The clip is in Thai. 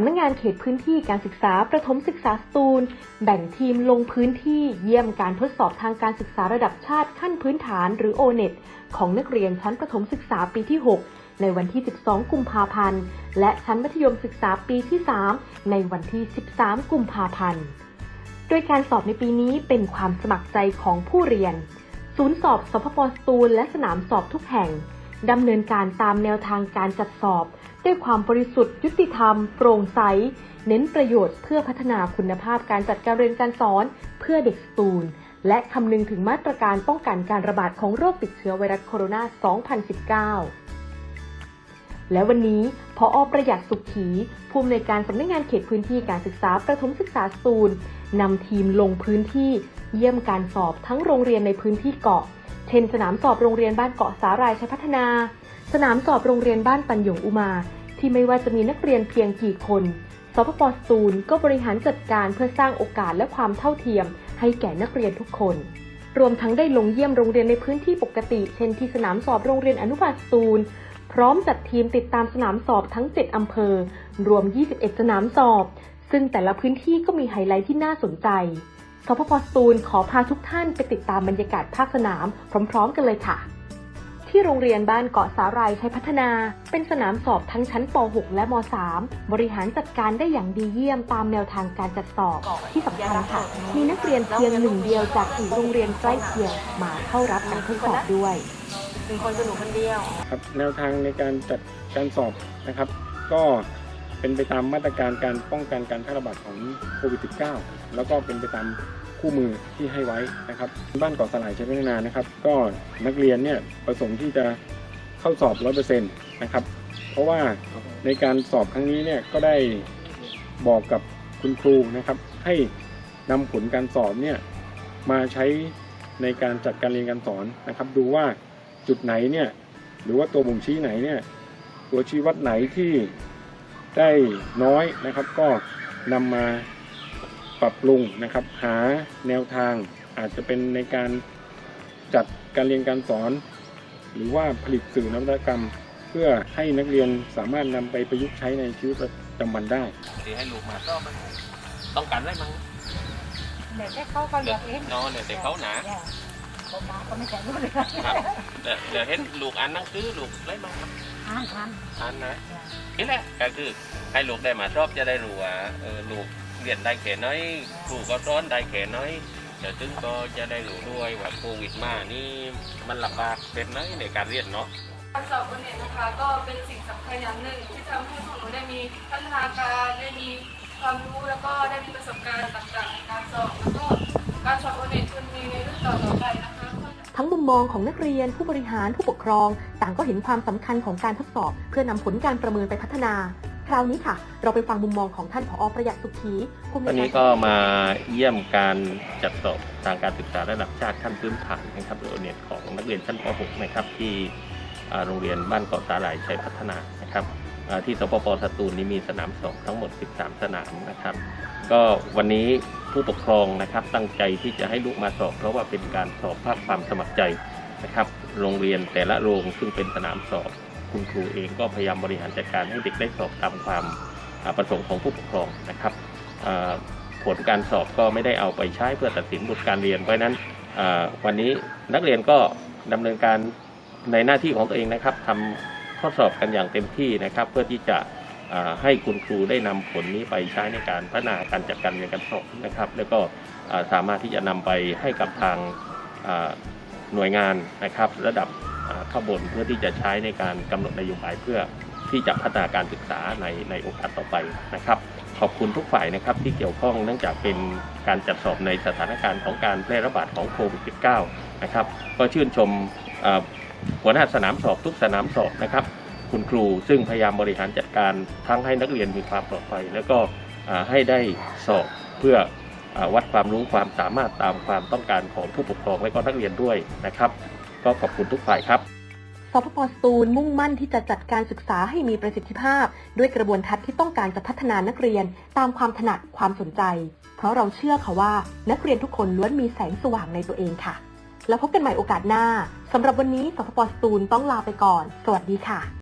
ำนักงานเขตพื้นที่การศึกษาประถมศึกษาสตูล แบ่งทีมลงพื้นที่เยี่ยมการทดสอบทางการศึกษาระดับชาติขั้นพื้นฐานหรือ o n e t ของนักเรียนชั้นประถมศึกษาปีที่ 6 ในวันที่ 12 กุมภาพันธ์ และชั้นมัธยมศึกษาปีที่ 3 ในวันที่ 13 กุมภาพันธ์ โดยการสอบในปีนี้เป็นความสมัครใจของผู้เรียน ศูนย์สอบสพปสตูลและสนามสอบทุกแห่ง ดำเนินการตามแนวทางการจัดสอบ ด้วยความบริสุทธิ์ยุติธรรม โปร่งใส เน้นประโยชน์เพื่อพัฒนาคุณภาพการจัดการเรียนการสอนเพื่อเด็กสตูล และคำนึงถึงมาตรการป้องกันการระบาดของโรคติดเชื้อไวรัสโคโรนา 2019และวันนี้พออประหยัดสุขีผู้อำนวยการสำนักงานเขตพื้นที่การศึกษาประถมศึกษาสตูลนำทีมลงพื้นที่ เยี่ยมการสอบทั้งโรงเรียนในพื้นที่เกาะ เช่น สนามสอบโรงเรียนบ้านเกาะสาหรายชัยพัฒนา สนามสอบโรงเรียนบ้านปัญญงอุมา ที่ไม่ว่าจะมีนักเรียนเพียงกี่คนสพปสตูลก็บริหารจัดการเพื่อสร้างโอกาสและความเท่าเทียม ให้แก่นักเรียนทุกคน รวมทั้งได้ลงเยี่ยมโรงเรียนในพื้นที่ปกติ เช่นที่สนามสอบโรงเรียนอนุบาลสตูลพร้อมจัดทีมติดตามสนามสอบทั้ง 7 อำเภอ รวม 21 สนามสอบ ซึ่งแต่ละพื้นที่ก็มีไฮไลท์ที่น่าสนใจ สพปสตูลขอพาทุกท่านไปติดตามบรรยากาศภาคสนามพร้อม ๆ กันเลยค่ะ ที่โรงเรียนบ้านเกาะสาหรายชัยพัฒนา เป็นสนามสอบทั้งชั้นป .6 และม .3 บริหารจัดการได้อย่างดีเยี่ยมตามแนวทางการจัดสอบที่สำคัญค่ะ มีนักเรียนเพียงหนึ่งเดียวจากอีกโรงเรียนใกล้เคียงมาเข้ารับการทดสอบด้วยหนึ่งคนคือหนูคนเดียวครับแนวทางในการจัดการสอบนะครับ ก็เป็นไปตามมาตรการการป้องกันการแพร่ระบาดของโควิด -19 แล้วก็เป็นไปตาม คู่มือที่ให้ไว้นะครับ บ้านเกาะสลายใช้พัฒนานะครับ ก็นักเรียนเนี่ยประสงค์ที่จะเข้าสอบ100%นะครับ เพราะว่าในการสอบครั้งนี้เนี่ยก็ได้บอกกับคุณครูนะครับ ให้นำผลการสอบเนี่ยมาใช้ในการจัดการเรียนการสอนนะครับ ดูว่าจุดไหนเนี่ยหรือว่าตัวบ่งชี้ไหนเนี่ยตัวชี้วัดไหนที่ได้น้อยนะครับ ก็นำมา ปรับปรุงนะครับ หาแนวทางอาจจะเป็นในการจัดการเรียนการสอน หรือว่าผลิตสื่อนวัตกรรม เพื่อให้นักเรียนสามารถนำไปประยุกต์ใช้ในชีวิตประจำวันได้ thì ให้ลูกมาก็มันต้องการได้มั้งเดี๋ยวแค่เขาก็เลือกเองเนาะเดี๋ยวแต่เขาหนาผมมาก็ไม่ใช่รู้เลยครับเดี๋ยวเดี๋ยวเห็นลูกอ่านหนังสือลูกได้มั้งครับอ่านอ่านอ่านนะนี่แหละก็คือให้ลูกได้มาชอบจะได้รู้ว่าเออลูก เรียนได้แค่น้อยครูก็สอนได้แค่น้อยเดี๋ยวถึงก็จะได้รู้ด้วยว่าโควิดมานี่มันลำบากเป็นไหมในการเรียนเนาะการสอบโอเน็ตนะคะก็เป็นสิ่งสำคัญอย่างหนึ่ง ที่ทำให้พวกหนูได้มีพัฒนาการได้มีความรู้แล้วก็ได้มีประสบการณ์ต่างๆในการสอบแล้วก็การสอบโอเน็ตควรมีในรุ่นต่อๆไปนะคะ ทั้งมุมมองของนักเรียนผู้บริหารผู้ปกครอง ต่างก็เห็นความสำคัญของการทดสอบ เพื่อนำผลการประเมินไปพัฒนา คราวนี้ค่ะ เราไปฟังมุมมองของท่านผอประหยัดสุขีผู้อำนวัวนนี้ก็มาเยี่ยมการจัดสอบทางการศึกษาระดับชาติขั้นพื้นฐานนะครับโดยเน็ตของนักเรียนชั้นป .6 นะครับที่โรงเรียนบ้านเกาะสาหร่ายชัยพัฒนานะครับที่สปปสตูลนี้มีสนามสอบทั้งหมด 13 สนามนะครับ ก็วันนี้ผู้ปกครองนะครับตั้งใจที่จะให้ลูกมาสอบ เพราะว่าเป็นการสอบภาคความสมัครใจนะครับ โรงเรียนแต่ละโรงซึ่งเป็นสนามสอบ คุณครูเองก็พยายามบริหารจัดการให้เด็กได้สอบตามความประสงค์ของผู้ปกครองนะครับผลการสอบก็ไม่ได้เอาไปใช้เพื่อตัดสินบทการเรียน เพราะนั้นวันนี้นักเรียนก็ดำเนินการในหน้าที่ของตัวเองนะครับทำข้อสอบกันอย่างเต็มที่นะครับ เพื่อที่จะให้คุณครูได้นำผลนี้ไปใช้ในการพัฒนาการจัดการเรียนการสอบนะครับ แล้วก็สามารถที่จะนำไปให้กับทางหน่วยงานนะครับ ระดับ ข้างบนเพื่อที่จะใช้ในการกำหนดนโยบายเพื่อที่จะพัฒนาการศึกษาในในโอกาสต่อไปนะครับ ขอบคุณทุกฝ่ายนะครับที่เกี่ยวข้องเนื่องจากเป็นการจัดสอบในสถานการณ์ของการแพร่ระบาดของโควิด -19 นะครับก็ชื่นชมหัวหน้าสนามสอบทุกสนามสอบนะครับ คุณครูซึ่งพยายามบริหารจัดการทั้งให้นักเรียนมีความปลอดภัย แล้วก็ให้ได้สอบเพื่อ วัดความรู้ความสามารถตามความต้องการของผู้ปกครองและก็นักเรียนด้วยนะครับ ก็ขอบคุณทุกฝ่ายครับสพปสตูลมุ่งมั่นที่จะจัดการศึกษาให้มีประสิทธิภาพ ด้วยกระบวนทัศน์ที่ต้องการจะพัฒนานักเรียนตามความถนัดความสนใจ เพราะเราเชื่อค่ะว่า นักเรียนทุกคนล้วนมีแสงสว่างในตัวเองค่ะ แล้วพบกันใหม่โอกาสหน้าสำหรับวันนี้สพปสตูลต้องลาไปก่อน สวัสดีค่ะ